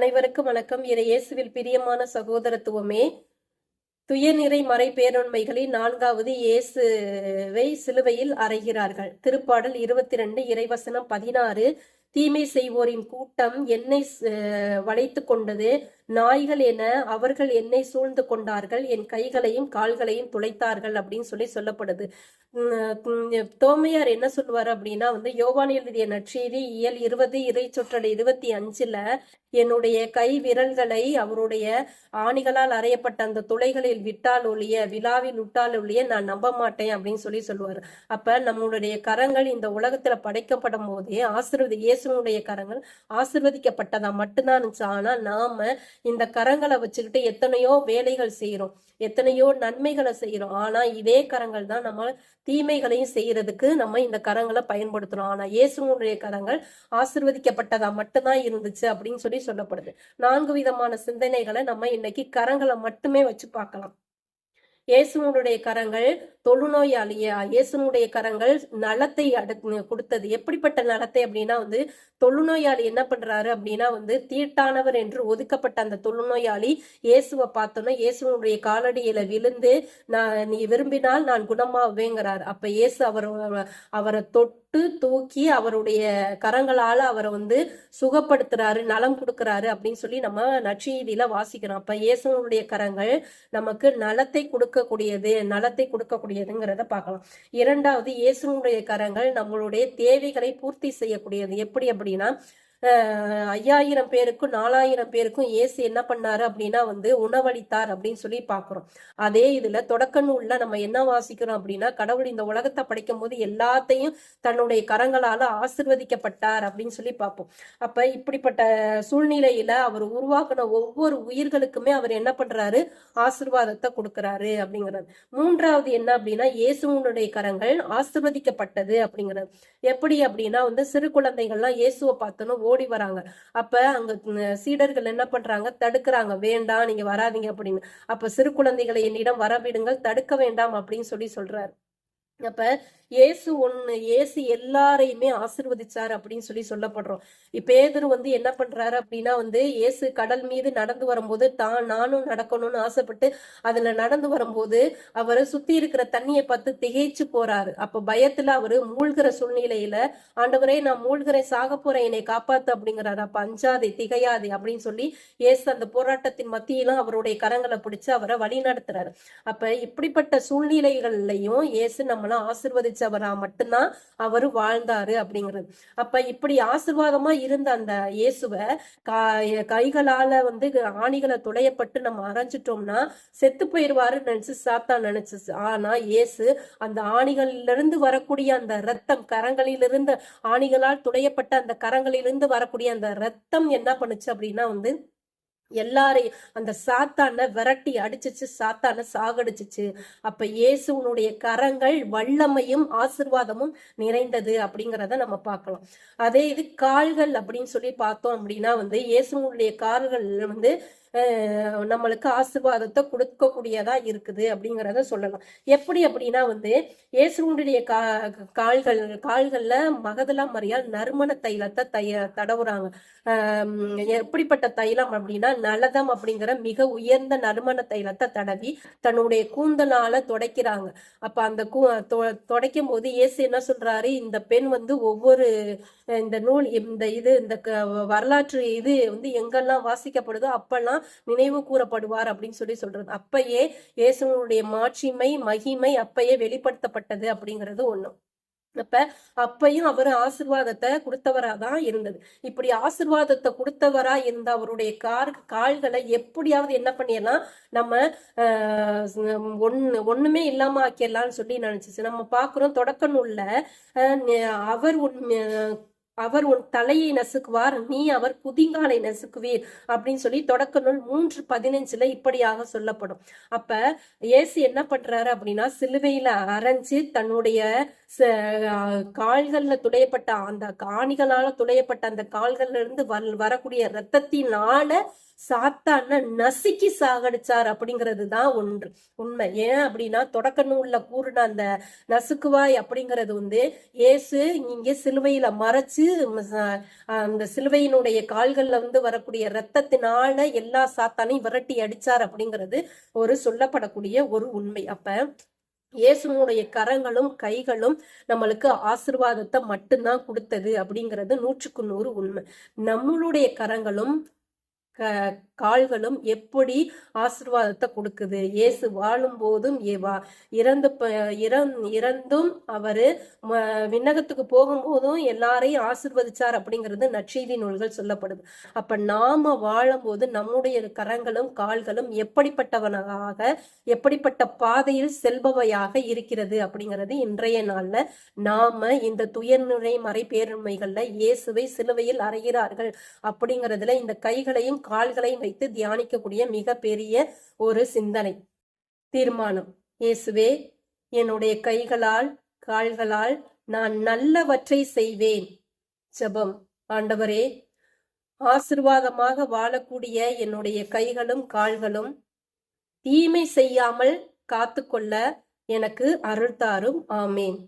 அனைவருக்கும் வணக்கம். இறை இயேசுவில் பிரியமான சகோதரத்துவமே துயநிறை மறை பேரொன்மைகளில் நான்காவது இயேசுவை சிலுவையில் அறைகிறார்கள். திருப்பாடல் இருபத்தி ரெண்டு இறைவசனம் பதினாறு தீமை செய்வோரின் கூட்டம் என்னை வளைத்து கொண்டது. நாய்கள் என அவர்கள் என்னை சூழ்ந்து கொண்டார்கள். என் கைகளையும் கால்களையும் துளைத்தார்கள் அப்படின்னு சொல்லி சொல்லப்படுது. தோமையார் என்ன சொல்லுவார் அப்படின்னா வந்து யோவான் எழுதிய நற்செய்தி இயல் இருபது இறை சொற்றல் இருபத்தி அஞ்சுல என்னுடைய கை விரல்களை அவருடைய ஆணிகளால் அறையப்பட்ட அந்த துளைகளில் விட்டால் ஒழிய விழாவில் விட்டால் ஒழிய நான் நம்ப மாட்டேன் அப்படின்னு சொல்லி சொல்லுவார். அப்ப நம்மளுடைய கரங்கள் இந்த உலகத்துல படைக்கப்படும் போதே ஆசிர்வதி இயேசுனுடைய கரங்கள் ஆசிர்வதிக்கப்பட்டதா? மட்டும்தான் இருந்துச்சு. ஆனா நாம இந்த கரங்களை வச்சுக்கிட்டு எத்தனையோ வேலைகள் செய்யறோம் எத்தனையோ நன்மைகளை செய்யறோம் ஆனா இதே கரங்கள் தான் நம்ம தீமைகளையும் செய்யறதுக்கு நம்ம இந்த கரங்களை பயன்படுத்துறோம். ஆனா இயேசுனுடைய கரங்கள் ஆசிர்வதிக்கப்பட்டதா மட்டும்தான் இருந்துச்சு அப்படின்னு சொல்லி சொல்லப்படுது. நான்கு விதமான சிந்தனைகளை நம்ம இன்னைக்கு கரங்களை மட்டுமே வச்சு பார்க்கலாம். இயேசுனுடைய கரங்கள் தொழுநோயாளியா இயேசுனுடைய கரங்கள் நலத்தை அடு கொடுத்தது. எப்படிப்பட்ட நலத்தை அப்படின்னா வந்து தொழுநோயாளி என்ன பண்றாரு அப்படின்னா வந்து தீட்டானவர் என்று ஒதுக்கப்பட்ட அந்த தொழுநோயாளி இயேசுவை பார்த்தோன்னா இயேசுனுடைய காலடியில விழுந்து நான் நீ விரும்பினால் நான் குணமாவேங்கிறார். அப்ப இயேசு அவர் அவரை தொட்டு தூக்கி அவருடைய கரங்களால அவரை வந்து சுகப்படுத்துறாரு நலம் கொடுக்கறாரு அப்படின்னு சொல்லி நம்ம நற்செய்தியில வாசிக்கிறோம். அப்ப இயேசுனுடைய கரங்கள் நமக்கு நலத்தை கொடுக்கக்கூடியது நலத்தை கொடுக்கக்கூடியதுங்கிறத பார்க்கலாம். இரண்டாவது இயேசுனுடைய கரங்கள் நம்மளுடைய தேவைகளை பூர்த்தி செய்யக்கூடியது. எப்படி அப்படின்னா ஐயாயிரம் பேருக்கும் நாலாயிரம் பேருக்கும் ஏசு என்ன பண்ணாரு அப்படின்னா வந்து உணவளித்தார் அப்படின்னு சொல்லி பாக்குறோம் அதே இதுல தொடக்க நூல்ல நம்ம என்ன வாசிக்கிறோம் அப்படின்னா கடவுள் இந்த உலகத்தை படைக்கும் போது எல்லாத்தையும் தன்னுடைய கரங்களால ஆசிர்வதிக்கப்பட்டார் அப்படின்னு சொல்லி பார்ப்போம். அப்ப இப்படிப்பட்ட சூழ்நிலையில அவர் உருவாக்கின ஒவ்வொரு உயிர்களுக்குமே அவர் என்ன பண்றாரு? ஆசிர்வாதத்தை கொடுக்கிறாரு அப்படிங்கிறது. மூன்றாவது என்ன அப்படின்னா இயேசுனுடைய கரங்கள் ஆசிர்வதிக்கப்பட்டது அப்படிங்கிறது. எப்படி அப்படின்னா வந்து சிறு குழந்தைகள்லாம் இயேசுவை பார்த்தோன்னு ஓடி வராங்க. அப்ப அங்க சீடர்கள் என்ன பண்றாங்க? தடுக்கிறாங்க. வேண்டாம் நீங்க வராதிங்க அப்படின்னு. அப்ப சிறு குழந்தைகளை என்னிடம் வரவிடுங்கள் தடுக்க வேண்டாம் அப்படின்னு சொல்லி சொல்றாரு. அப்ப இயேசு ஒன்று இயேசு எல்லாரையுமே ஆசிர்வதிச்சார் அப்படின்னு சொல்லி சொல்லப்படுறோம். பேதர் வந்து என்ன பண்றாரு அப்படின்னா வந்து இயேசு கடல் மீது நடந்து வரும்போது தான் நானும் நடக்கணும்னு ஆசைப்பட்டு அதுல நடந்து வரும்போது அவர் சுத்தி இருக்கிற தண்ணியை பார்த்து திகைச்சு போறாரு. அப்ப பயத்துல அவரு மூழ்கிற சூழ்நிலையில ஆண்டவரே நான் மூழ்கிறேன் சாக போறேன் என்னை காப்பாத்து அப்படிங்கிறாரு. அப்ப அஞ்சாதே திகையாதே அப்படின்னு சொல்லி இயேசு அந்த போராட்டத்தின் மத்தியிலும் அவருடைய கரங்களை பிடிச்சு அவரை வழி நடத்துறாரு. அப்ப இப்படிப்பட்ட சூழ்நிலைகள்லையும் இயேசு நம்மள ஆசிர்வதிச்சு வச்சவரா மட்டும்தான் அவரு வாழ்ந்தாரு அப்படிங்கிறது. அப்ப இப்படி ஆசிர்வாதமா இருந்த அந்த இயேசுவ கைகளால வந்து ஆணிகளை துளையப்பட்டு நம்ம அரைஞ்சிட்டோம்னா செத்து போயிருவாரு நினைச்சு சாத்தா நினைச்சு ஆனா இயேசு அந்த ஆணிகளிலிருந்து இருந்து வரக்கூடிய அந்த ரத்தம் கரங்களிலிருந்து ஆணிகளால் துளையப்பட்ட அந்த கரங்களிலிருந்து வரக்கூடிய அந்த ரத்தம் என்ன பண்ணுச்சு அப்படின்னா வந்து எல்லாரையும் அந்த சாத்தான விரட்டி அடிச்சிச்சு சாத்தான சாகடிச்சிச்சு. அப்ப இயேசுனுடைய கரங்கள் வல்லமையும் ஆசிர்வாதமும் நிறைந்தது அப்படிங்கிறத நம்ம பார்க்கலாம். அதே இது கால்கள் அப்படின்னு சொல்லி பார்த்தோம் அப்படின்னா வந்து இயேசுனுடைய கால்கள் வந்து நம்மளுக்கு ஆசிர்வாதத்தை கொடுக்கக்கூடியதா இருக்குது அப்படிங்கிறத சொல்லலாம். எப்படி அப்படின்னா வந்து இயேசுடைய கா கால்கள் கால்கள்ல மகதலா மறியால் நறுமண தைலத்தை தைய தடவுறாங்க. எப்படிப்பட்ட தைலம் அப்படின்னா நலதம் அப்படிங்கிற மிக உயர்ந்த நறுமண தைலத்தை தடவி தன்னுடைய கூந்தலால துடைக்கிறாங்க. அப்ப அந்த கூ துடைக்கும் போது இயேசு என்ன சொல்றாரு? இந்த பெண் வந்து ஒவ்வொரு இந்த நூல் இந்த இது இந்த வரலாற்று இது வந்து எங்கெல்லாம் வாசிக்கப்படுதோ அப்பெல்லாம் நினைவு கூறப்படுவார் அப்படின்னு சொல்லி சொல்றது. அப்பயே இயேசுனுடைய மாட்சிமை மகிமை அப்பயே வெளிப்படுத்தப்பட்டது அப்படிங்கிறது ஒண்ணும் அப்ப அப்பையும் அவர் ஆசிர்வாதத்தை கொடுத்தவரா தான் இருந்தது. இப்படி ஆசிர்வாதத்தை கொடுத்தவரா இருந்த அவருடைய கார் கால்களை எப்படியாவது என்ன பண்ணிடலாம்? நம்ம ஒன்னு ஒண்ணுமே இல்லாம ஆக்கிடலாம்னு சொல்லி நினைச்சிச்சு. நம்ம பாக்குறோம் தொடக்க நூல்ல அவர் அவர் உன் தலையை நசுக்குவார் நீ அவர் குதிங்காலை நசுக்குவீர் அப்படின்னு சொல்லி தொடக்க நூல் மூன்று பதினஞ்சுல இப்படியாக சொல்லப்படும். அப்ப இயேசு என்ன பண்றாரு அப்படின்னா சிலுவையில அரைஞ்சு தன்னுடைய கால்கள்ல துடையப்பட்ட அந்த காணிகளால துடையப்பட்ட அந்த கால்கள்ல இருந்து வரக்கூடிய ரத்தத்தினால சாத்தான நசுக்கி சாகடிச்சார் அப்படிங்கிறது தான் ஒன்று உண்மை. ஏன் அப்படின்னா தொடக்க நூல்ல கூறின அந்த நசுக்குவாய் அப்படிங்கிறது வந்து இயேசு இங்கே சிலுவையில மறைச்சு அந்த சிலுவையினுடைய கால்கள்ல வந்து வரக்கூடிய ரத்தத்தினால எல்லா சாத்தானையும் விரட்டி அடிச்சார் அப்படிங்கிறது ஒரு சொல்லப்படக்கூடிய ஒரு உண்மை. அப்ப இயேசுனுடைய கரங்களும் கைகளும் நம்மளுக்கு ஆசிர்வாதத்தை மட்டும்தான் கொடுத்தது அப்படிங்கிறது நூற்றுக்கு நூறு உண்மை. நம்மளுடைய கரங்களும் க- கால்களும் எப்படி ஆசிர்வாதத்தை கொடுக்குது? இயேசு வாழும் போதும் ஏவா இறந்து ப- இறந்தும் அவரு விண்ணகத்துக்கு போகும்போதும் எல்லாரையும் ஆசிர்வதிச்சார் அப்படிங்கிறது நற்செய்தி நூல்கள் சொல்லப்படுது. அப்ப நாம வாழும்போது நம்முடைய கரங்களும் கால்களும் எப்படிப்பட்டவனாக எப்படிப்பட்ட பாதையில் செல்பவையாக இருக்கிறது அப்படிங்கிறது இன்றைய நாள்ல நாம இந்த துயர்நிலை மறை பேருண்மைகள்ல இயேசுவை சிலுவையில் அறைகிறார்கள் அப்படிங்கிறதுல இந்த கைகளையும் கால்களையும் வைத்து தியானிக்கக்கூடிய மிக பெரிய ஒரு சிந்தனை தீர்மானம். இயேசுவே என்னுடைய கைகளால் கால்களால் நான் நல்லவற்றை செய்வேன். ஜெபம். ஆண்டவரே ஆசிர்வாதமாக வாழக்கூடிய என்னுடைய கைகளும் கால்களும் தீமை செய்யாமல் காத்துக்கொள்ள எனக்கு அருள்தாரும் ஆமேன்.